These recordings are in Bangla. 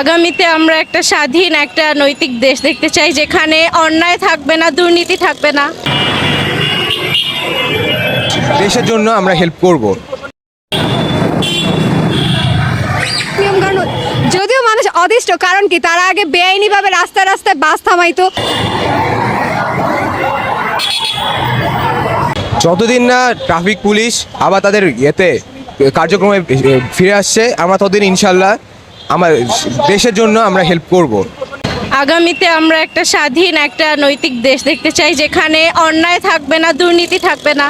আগামীতে আমরা একটা স্বাধীন একটা নৈতিক দেশ দেখতে চাই যেখানে অন্যায় থাকবে না দুর্নীতি থাকবে না। দেশের জন্য আমরা হেল্প করব। যদিও মানুষ অদিষ্ট কারণ কি? তারা আগে বেআইনিভাবে রাস্তায় রাস্তায় বাস থামাইতো। যতদিন না ট্রাফিক পুলিশ আবার তাদের ইয়েতে কার্যক্রমে ফিরে আসছে আমরা ততদিন ইনশাল্লাহ আমার দেশের জন্য আমরা হেল্প করব। আগামীতে আমরা একটা স্বাধীন একটা নৈতিক দেশ দেখতে চাই যেখানে অন্যায় থাকবে না দুর্নীতি থাকবে না।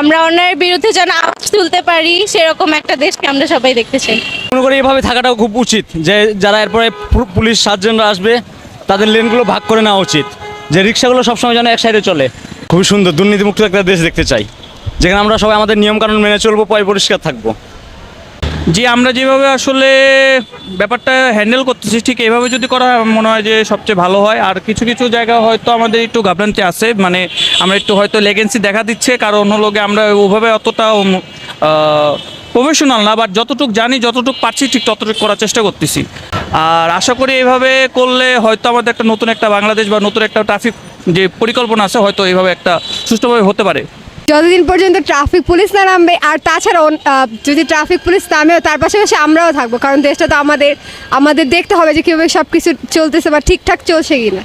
আমরা অন্যায়ের বিরুদ্ধে যেন আওয়াজ তুলতে পারি সেরকম একটা দেশকে আমরা সবাই দেখতে চাই। মনে করি এভাবে থাকাটাও খুব উচিত যে যারা এরপরে পুলিশ সাতজনরা আসবে তাদের লেনগুলো ভাগ করে নেওয়া উচিত যে রিক্সাগুলো সবসময় যেন এক সাইডে চলে। খুবই সুন্দর দুর্নীতিমুক্ত একটা দেশ দেখতে চাই যেখানে আমরা সবাই আমাদের নিয়মকানুন মেনে চলবো পয় পরিষ্কার থাকব। জি আমরা যেভাবে আসলে ব্যাপারটা হ্যান্ডেল করতেছি, ঠিক এইভাবে যদি করা হয় মনে হয় যে সবচেয়ে ভালো হয়। আর কিছু কিছু জায়গা হয়তো আমাদের একটু ঘাবড়ান্তি আছে মানে আমরা একটু হয়তো লেগেন্সি দেখা দিচ্ছে, কারণ হলো আমরা ওভাবে অতটা প্রফেশনাল না বাট যতটুকু জানি, যতটুকু পারছি, ঠিক ততটুকু করার চেষ্টা করতেছি। আর আশা করি এইভাবে করলে হয়তো আমাদের একটা নতুন একটা বাংলাদেশ বা নতুন একটা ট্রাফিক যে পরিকল্পনা আছে, হয়তো এইভাবে একটা সুষ্ঠুভাবে হতে পারে। যতদিন পর্যন্ত ট্রাফিক পুলিশ না নামবে, আর তাছাড়া যদি ট্রাফিক পুলিশ নামেও তার পাশাপাশি আমরাও থাকব, কারণ দেশটা তো আমাদের আমাদের দেখতে হবে যে কীভাবে সব কিছু চলতেছে বা ঠিকঠাক চলছে কিনা।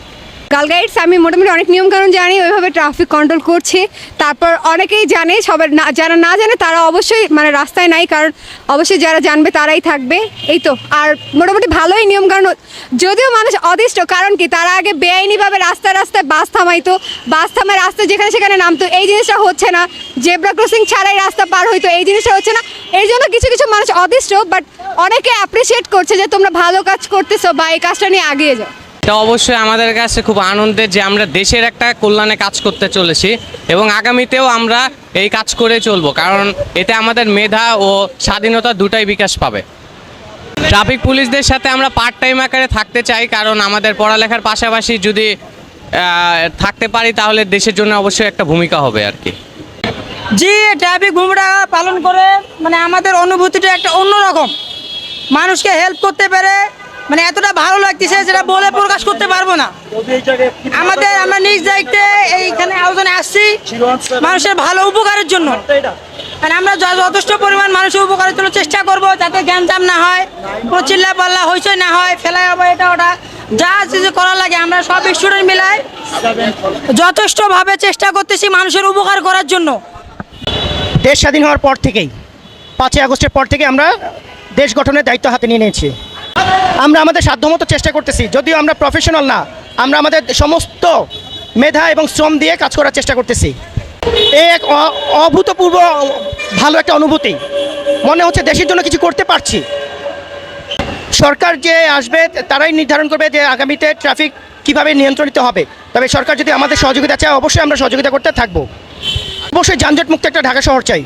গার্ল গাইডস, আমি মোটামুটি অনেক নিয়মকানুন জানি, ওইভাবে ট্রাফিক কন্ট্রোল করছি। তারপর অনেকেই জানে সবার না, যারা না জানে তারা অবশ্যই মানে রাস্তায় নাই, কারণ অবশ্যই যারা জানবে তারাই থাকবে। এই তো, আর মোটামুটি ভালোই নিয়মকানুন। যদিও মানুষ অদিষ্ট, কারণ কি, তারা আগে বেআইনিভাবে রাস্তায় রাস্তায় বাস থামাইতো। বাস থামায় রাস্তায় যেখানে সেখানে নামতো। এই জিনিসটা হচ্ছে না, জেব্রা ক্রসিং ছাড়াই রাস্তা পার হইতো। এই জিনিসটা হচ্ছে না। এই জন্য কিছু কিছু মানুষ অদিষ্ট বাট অনেকে অ্যাপ্রিসিয়েট করছে যে তোমরা ভালো কাজ করতেছো বা এই কাজটা নিয়ে আগিয়ে যাও। এটা অবশ্যই আমাদের কাছে খুব আনন্দের যে আমরা দেশের একটা কল্যাণে কাজ করতে চলেছি এবং আগামীতেও আমরা এই কাজ করে চলবো, কারণ এতে আমাদের মেধা ও স্বাধীনতা দুটাই বিকাশ পাবে। ট্রাফিক পুলিশদের সাথে আমরা পার্ট টাইম আকারে থাকতে চাই, কারণ আমাদের পড়ালেখার পাশাপাশি যদি থাকতে পারি তাহলে দেশের জন্য অবশ্যই একটা ভূমিকা হবে আর কি। জি, ট্রাফিক ভূমিকা পালন করে মানে আমাদের অনুভূতিটা একটা অন্যরকম মানুষকে হেল্প করতে পেরে মানে এতটা ভালো লাগতেছে যেটা বলে প্রকাশ করতে পারব না। আমাদের আমরা নিজ দায়িত্বে এইখানে আলোচনায় আসছি মানুষের ভালো উপকারের জন্য। মানে আমরা যথেষ্ট পরিমাণ মানুষের উপকারের জন্য চেষ্টা করব যাতে জ্ঞানজাম না হয়, কোনো চিল্লা পাল্লা হইচই না হয়, ফেলাই হবে এটা ওটা। যা কিছু করা লাগে, আমরা সব স্টুডেন্ট মিলাই যথেষ্টভাবে চেষ্টা করতেছি মানুষের উপকার করার জন্য। দেশ স্বাধীন হওয়ার পর থেকেই, পাঁচই আগস্টের পর থেকে আমরা দেশ গঠনের দায়িত্ব হাতে নিয়ে নিয়েছি। আমরা আমাদের সাধ্যমতো চেষ্টা করতেছি, যদিও আমরা প্রফেশনাল না, আমরা আমাদের সমস্ত মেধা এবং শ্রম দিয়ে কাজ করার চেষ্টা করতেছি। এই এক অভূতপূর্ব ভালো একটা অনুভূতি। মনে হচ্ছে দেশের জন্য কিছু করতে পারছি। সরকার যে আসবে, তারাই নির্ধারণ করবে যে আগামীতে ট্রাফিক কীভাবে নিয়ন্ত্রিত হবে। তবে সরকার যদি আমাদের সহযোগিতা চায়, অবশ্যই আমরা সহযোগিতা করতে থাকব। অবশ্যই যানজট মুক্ত একটা ঢাকা শহর চাই।